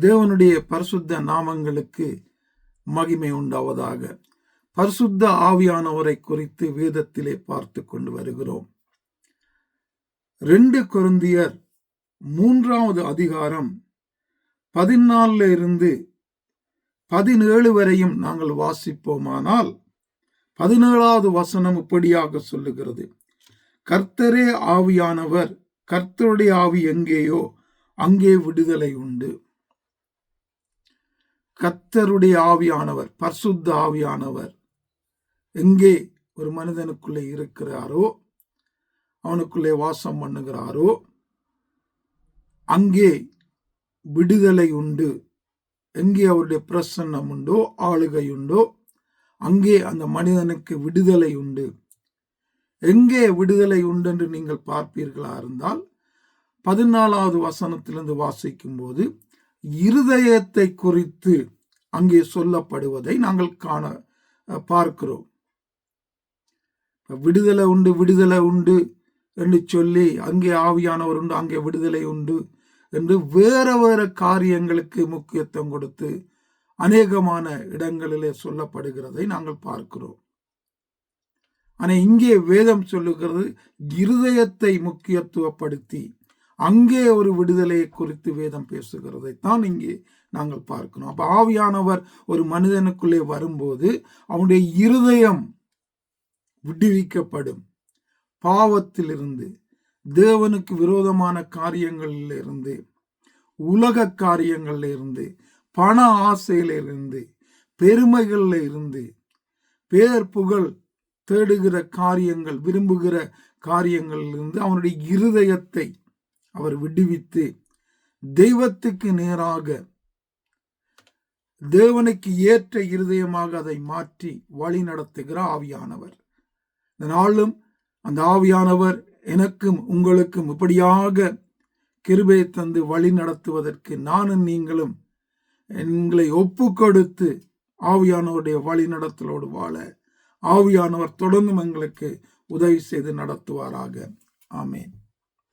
தேவனுடைய பரிசுத்த நாமங்களுக்கு மகிமை உண்டாவதாக. பரிசுத்த ஆவியானவரை குறித்து வேதத்திலே பார்த்து கொண்டு வருகிறோம். ரெண்டு கொருந்தியர் மூன்றாவது அதிகாரம் பதினாலில் இருந்து பதினேழு வரையும் நாங்கள் வாசிப்போமானால் பதினேழாவது வசனம் இப்படியாக சொல்லுகிறது. கர்த்தரே ஆவியானவர் கர்த்தருடைய ஆவி எங்கேயோ அங்கே விடுதலை உண்டு. கத்தருடைய ஆவியானவர் பர்சுத்த ஆவியானவர் எங்கே ஒரு மனிதனுக்குள்ளே இருக்கிறாரோ அவனுக்குள்ளே வாசம் பண்ணுகிறாரோ அங்கே விடுதலை உண்டு. எங்கே அவருடைய பிரசன்னம் உண்டோ ஆளுகை உண்டோ அங்கே அந்த மனிதனுக்கு விடுதலை உண்டு. எங்கே விடுதலை உண்டு என்று நீங்கள் பார்ப்பீர்களா இருந்தால் பதினாலாவது வசனத்திலிருந்து வாசிக்கும் போது இருதயத்தை குறித்து அங்கே சொல்லப்படுவதை நாங்கள் காண பார்க்கிறோம். விடுதலை உண்டு விடுதலை உண்டு என்று சொல்லி அங்கே ஆவியானவர் உண்டு அங்கே விடுதலை உண்டு என்று வேற வேற காரியங்களுக்கு முக்கியத்துவம் கொடுத்து அநேகமான இடங்களிலே சொல்லப்படுகிறதை நாங்கள் பார்க்கிறோம். ஆனால் இங்கே வேதம் சொல்லுகிறது இருதயத்தை முக்கியத்துவப்படுத்தி அங்கே ஒரு விடுதலையை குறித்து வேதம் பேசுகிறதை தான் இங்கே நாங்கள் பார்க்கணும் அப்போ ஆவியானவர் ஒரு மனிதனுக்குள்ளே வரும்போது அவனுடைய இருதயம் விடுவிக்கப்படும். பாவத்திலிருந்து தேவனுக்கு விரோதமான காரியங்களில் இருந்து உலக காரியங்கள்ல இருந்து பண ஆசையில இருந்து பெருமைகள்ல இருந்து பேர் புகழ் தேடுகிற காரியங்கள் விரும்புகிற காரியங்களிலிருந்து அவனுடைய இருதயத்தை அவர் விடுவித்து தெய்வத்துக்கு நேராக தேவனுக்கு ஏற்ற இருதயமாக அதை மாற்றி வழி நடத்துகிற ஆவியானவர். நாளும் அந்த ஆவியானவர் எனக்கும் உங்களுக்கும் இப்படியாக கிருபை தந்து வழி நடத்துவதற்கு நானும் நீங்களும் எங்களை ஒப்பு கொடுத்து ஆவியானவருடைய வழி நடத்தலோடு வாழ ஆவியானவர் தொடர்ந்தும் எங்களுக்கு உதவி செய்து நடத்துவாராக. ஆமேன்.